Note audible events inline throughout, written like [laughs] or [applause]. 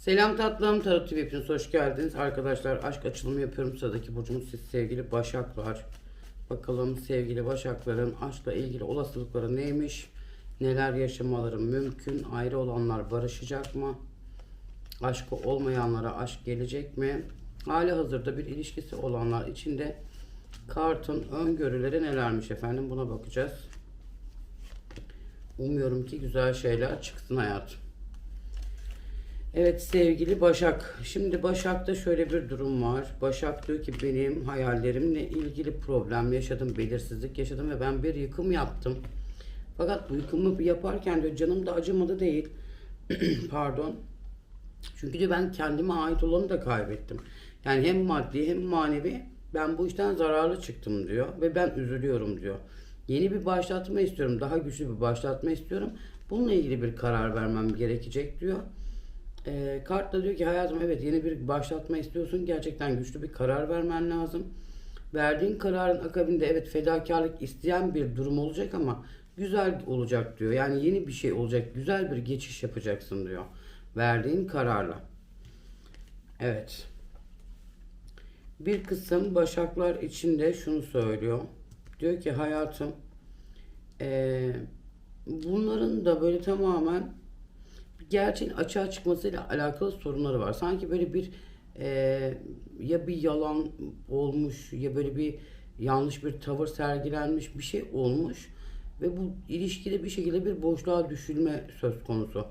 Selam tatlım Tarot TV hepiniz hoş geldiniz. Arkadaşlar aşk açılımı yapıyorum. Sıradaki burcumuz siz sevgili Başaklar. Bakalım sevgili Başakların aşkla ilgili olasılıkları neymiş? Neler yaşamaları mümkün? Ayrı olanlar barışacak mı? Aşkı olmayanlara aşk gelecek mi? Hali hazırda bir ilişkisi olanlar için de kartın öngörüleri nelermiş efendim buna bakacağız. Umuyorum ki güzel şeyler çıksın hayatım. Evet sevgili Başak. Şimdi Başak'ta şöyle bir durum var. Başak diyor ki benim hayallerimle ilgili problem yaşadım, belirsizlik yaşadım ve ben bir yıkım yaptım. Fakat bu yıkımı yaparken diyor canım da acımadı değil. [clears throat] Pardon. Çünkü diyor ben kendime ait olanı da kaybettim. Yani hem maddi hem manevi ben bu işten zararlı çıktım diyor ve ben üzülüyorum diyor. Yeni bir başlatma istiyorum. Daha güçlü bir başlatma istiyorum. Bununla ilgili bir karar vermem gerekecek diyor. E, kart da diyor ki hayatım evet yeni bir başlatma istiyorsun. Gerçekten güçlü bir karar vermen lazım. Verdiğin kararın akabinde evet fedakarlık isteyen bir durum olacak ama güzel olacak diyor. Yani yeni bir şey olacak. Güzel bir geçiş yapacaksın diyor. Verdiğin kararla. Evet. Bir kısım başaklar için de şunu söylüyor. Diyor ki hayatım eee, bunların da böyle tamamen gerçeğin açığa çıkmasıyla alakalı sorunları var. Sanki böyle bir eee, ya bir yalan olmuş ya böyle bir yanlış bir tavır sergilenmiş bir şey olmuş ve bu ilişkide bir şekilde bir boşluğa düşülme söz konusu.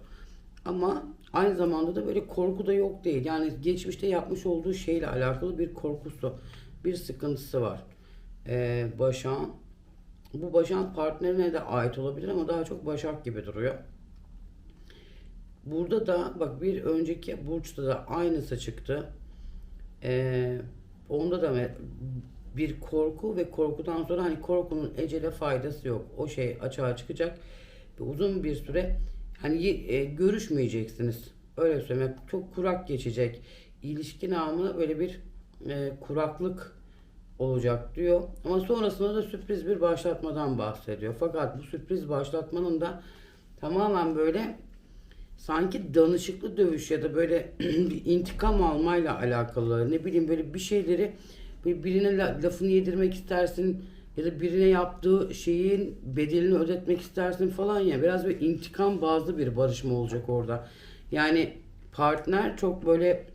Ama aynı zamanda da böyle korku da yok değil. Yani geçmişte yapmış olduğu şeyle alakalı bir korkusu, bir sıkıntısı var. Ee, Başak'ın bu Başak'ın partnerine de ait olabilir ama daha çok Başak gibi duruyor. Burada da bak bir önceki burçta da aynısı çıktı. Ee, onda da bir korku ve korkudan sonra hani korkunun ecele faydası yok. O şey açığa çıkacak. Ve uzun bir süre hani e, görüşmeyeceksiniz. Öyle söylemek çok kurak geçecek. İlişki namına böyle bir e, kuraklık olacak diyor. Ama sonrasında da sürpriz bir başlatmadan bahsediyor. Fakat bu sürpriz başlatmanın da tamamen böyle sanki danışıklı dövüş ya da böyle [clears throat] bir intikam almayla alakalı ne bileyim böyle bir şeyleri bir birine la- lafını yedirmek istersin ya da birine yaptığı şeyin bedelini ödetmek istersin falan ya biraz bir intikam bazlı bir barışma olacak orada. Yani partner çok böyle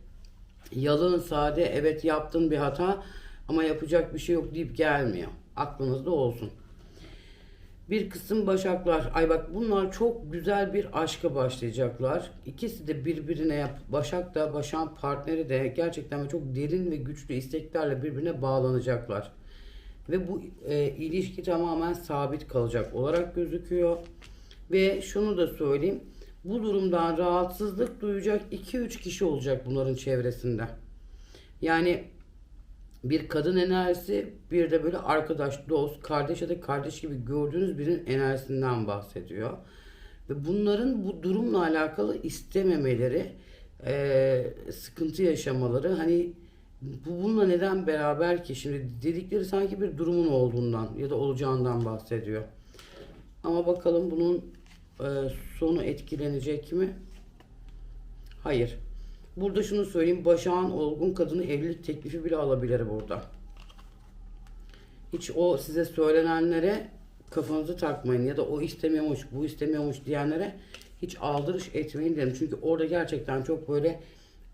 yalın sade evet yaptın bir hata ama yapacak bir şey yok deyip gelmiyor. Aklınızda olsun. Bir kısım başaklar. Ay bak bunlar çok güzel bir aşka başlayacaklar. İkisi de birbirine yap. Başak da Başak'ın partneri de gerçekten çok derin ve güçlü isteklerle birbirine bağlanacaklar. Ve bu e, ilişki tamamen sabit kalacak olarak gözüküyor. Ve şunu da söyleyeyim. Bu durumdan rahatsızlık duyacak 2-3 kişi olacak bunların çevresinde. Yani bir kadın enerjisi bir de böyle arkadaş, dost, kardeş ya da kardeş gibi gördüğünüz birinin enerjisinden bahsediyor. Ve bunların bu durumla alakalı istememeleri, eee, sıkıntı yaşamaları hani bu bununla neden beraber ki şimdi dedikleri sanki bir durumun olduğundan ya da olacağından bahsediyor. Ama bakalım bunun eee, sonu etkilenecek mi? Hayır. Burada şunu söyleyeyim. Başak'ın olgun kadını evlilik teklifi bile alabilir burada. Hiç o size söylenenlere kafanızı takmayın ya da o istemiyormuş, bu istemiyormuş diyenlere hiç aldırış etmeyin derim. Çünkü orada gerçekten çok böyle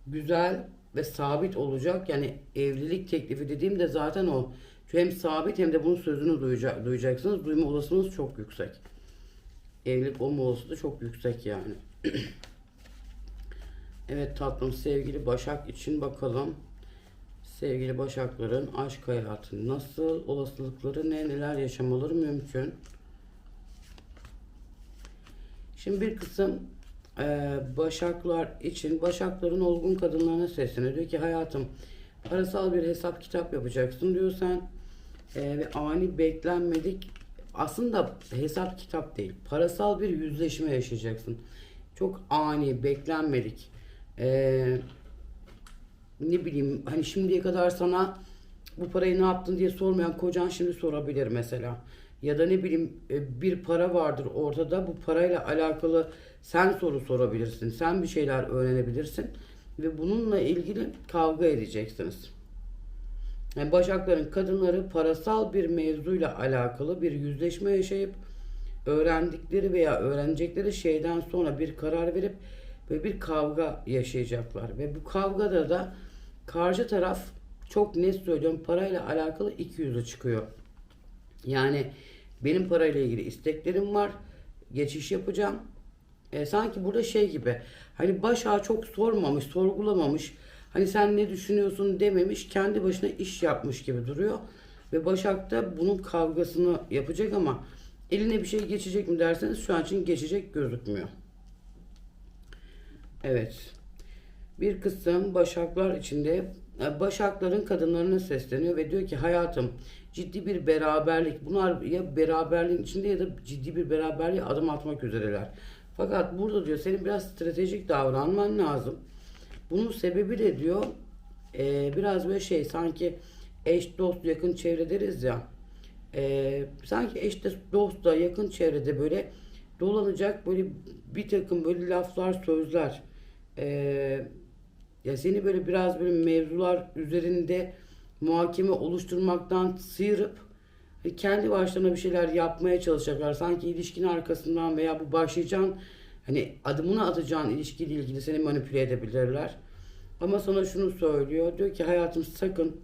güzel ve sabit olacak. Yani evlilik teklifi dediğimde zaten o. Çünkü hem sabit hem de bunun sözünü duyacak, duyacaksınız. Duyma olasılığınız çok yüksek. Evlilik olma olasılığı çok yüksek yani. [clears throat] Evet tatlım sevgili Başak için bakalım. Sevgili Başakların aşk hayatı nasıl, olasılıkları ne, neler yaşamaları mümkün. Şimdi bir kısım e, Başaklar için Başakların olgun kadınlarına sesleniyor. Diyor ki hayatım parasal bir hesap kitap yapacaksın diyor sen. E, ve ani beklenmedik aslında hesap kitap değil. Parasal bir yüzleşme yaşayacaksın. Çok ani, beklenmedik. Ee, ne bileyim hani şimdiye kadar sana bu parayı ne yaptın diye sormayan kocan şimdi sorabilir mesela. ya da ne bileyim e, bir para vardır ortada. Bu parayla alakalı sen soru sorabilirsin. Sen bir şeyler öğrenebilirsin ve bununla ilgili kavga edeceksiniz. Yani Başakların kadınları parasal bir mevzuyla alakalı bir yüzleşme yaşayıp öğrendikleri veya öğrenecekleri şeyden sonra bir karar verip ve bir kavga yaşayacaklar. Ve bu kavgada da karşı taraf çok net söylüyorum parayla alakalı iki yüzü çıkıyor. Yani benim parayla ilgili isteklerim var. Geçiş yapacağım. E, sanki burada şey gibi hani başa çok sormamış, sorgulamamış. Hani sen ne düşünüyorsun dememiş. Kendi başına iş yapmış gibi duruyor. Ve Başak da bunun kavgasını yapacak ama eline bir şey geçecek mi derseniz şu an için geçecek gözükmüyor. Evet. Bir kısım Başaklar içinde e, Başakların kadınlarına sesleniyor ve diyor ki hayatım ciddi bir beraberlik bunlar ya beraberliğin içinde ya da ciddi bir beraberliğe adım atmak üzereler. Fakat burada diyor senin biraz stratejik davranman lazım. Bunun sebebi de diyor e, biraz böyle şey sanki eş dost yakın çevre deriz ya e, sanki eş dost da yakın çevrede böyle dolanacak böyle bir takım böyle laflar sözler e, ya seni böyle biraz böyle mevzular üzerinde muhakeme oluşturmaktan sıyırıp ve kendi başlarına bir şeyler yapmaya çalışacaklar. Sanki ilişkinin arkasından veya bu başlayacağın hani adımını atacağın ilişkiyle ilgili seni manipüle edebilirler. Ama sana şunu söylüyor. Diyor ki hayatım sakın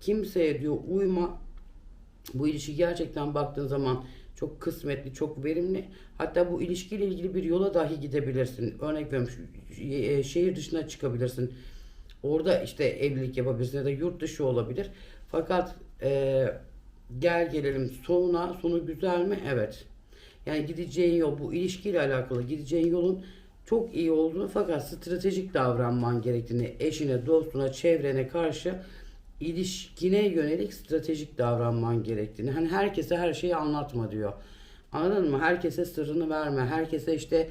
kimseye diyor uyma. Bu ilişki gerçekten baktığın zaman çok kısmetli, çok verimli. Hatta bu ilişkiyle ilgili bir yola dahi gidebilirsin. Örnek veriyorum şu- e, şehir dışına çıkabilirsin. Orada işte evlilik yapabilirsin ya da yurt dışı olabilir. Fakat e, gel gelelim sonuna, sonu güzel mi? Evet. Yani gideceğin yol, bu ilişkiyle alakalı gideceğin yolun çok iyi olduğunu fakat stratejik davranman gerektiğini eşine, dostuna, çevrene karşı ilişkine yönelik stratejik davranman gerektiğini. Hani herkese her şeyi anlatma diyor. Anladın mı? Herkese sırrını verme. Herkese işte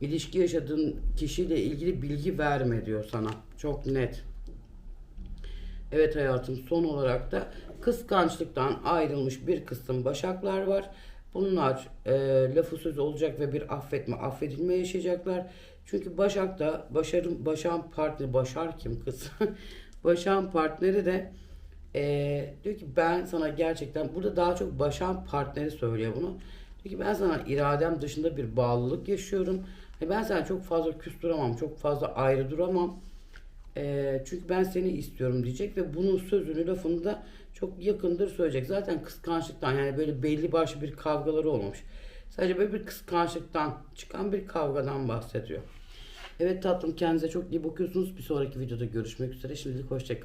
ilişki yaşadığın kişiyle ilgili bilgi verme diyor sana. Çok net. Evet hayatım son olarak da kıskançlıktan ayrılmış bir kısım başaklar var. Bunlar e, lafı sözü olacak ve bir affetme, affedilme yaşayacaklar. Çünkü Başak da Başar'ın Başak'ın partneri, Başar kim kız? [laughs] Başak'ın partneri de e, diyor ki ben sana gerçekten burada daha çok Başak'ın partneri söylüyor bunu. Diyor ki ben sana iradem dışında bir bağlılık yaşıyorum. E, ben sana çok fazla küs çok fazla ayrı duramam. Eee, çünkü ben seni istiyorum diyecek ve bunun sözünü lafını da çok yakındır söyleyecek. Zaten kıskançlıktan yani böyle belli başlı bir kavgaları olmamış. Sadece böyle bir kıskançlıktan çıkan bir kavgadan bahsediyor. Evet tatlım kendinize çok iyi bakıyorsunuz. Bir sonraki videoda görüşmek üzere. Şimdilik hoşçakalın.